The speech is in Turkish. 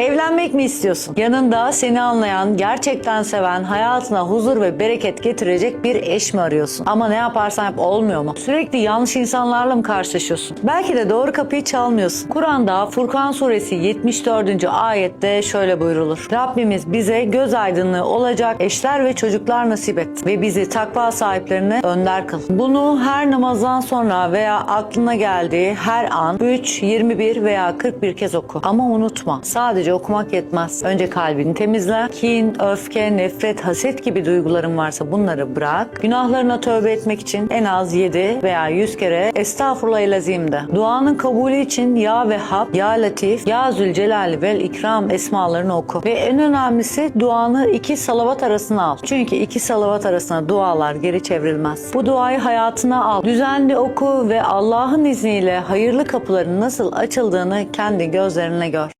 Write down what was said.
Evlenmek mi istiyorsun? Yanında seni anlayan, gerçekten seven, hayatına huzur ve bereket getirecek bir eş mi arıyorsun? Ama ne yaparsan yap olmuyor mu? Sürekli yanlış insanlarla mı karşılaşıyorsun? Belki de doğru kapıyı çalmıyorsun. Kur'an'da Furkan suresi 74. ayette şöyle buyrulur. Rabbimiz bize göz aydınlığı olacak eşler ve çocuklar nasip et ve bizi takva sahiplerine önder kıl. Bunu her namazdan sonra veya aklına geldiği her an 3, 21 veya 41 kez oku. Ama unutma sadece okumak yetmez. Önce kalbini temizle. Kin, öfke, nefret, haset gibi duyguların varsa bunları bırak. Günahlarına tövbe etmek için en az 7 veya 100 kere Estağfurullah lazim de. Duanın kabulü için Ya Vehhab, Ya Latif, Ya Zülcelal vel İkram esmalarını oku. Ve en önemlisi duanı iki salavat arasına al. Çünkü iki salavat arasına dualar geri çevrilmez. Bu duayı hayatına al. Düzenli oku ve Allah'ın izniyle hayırlı kapıların nasıl açıldığını kendi gözlerine gör.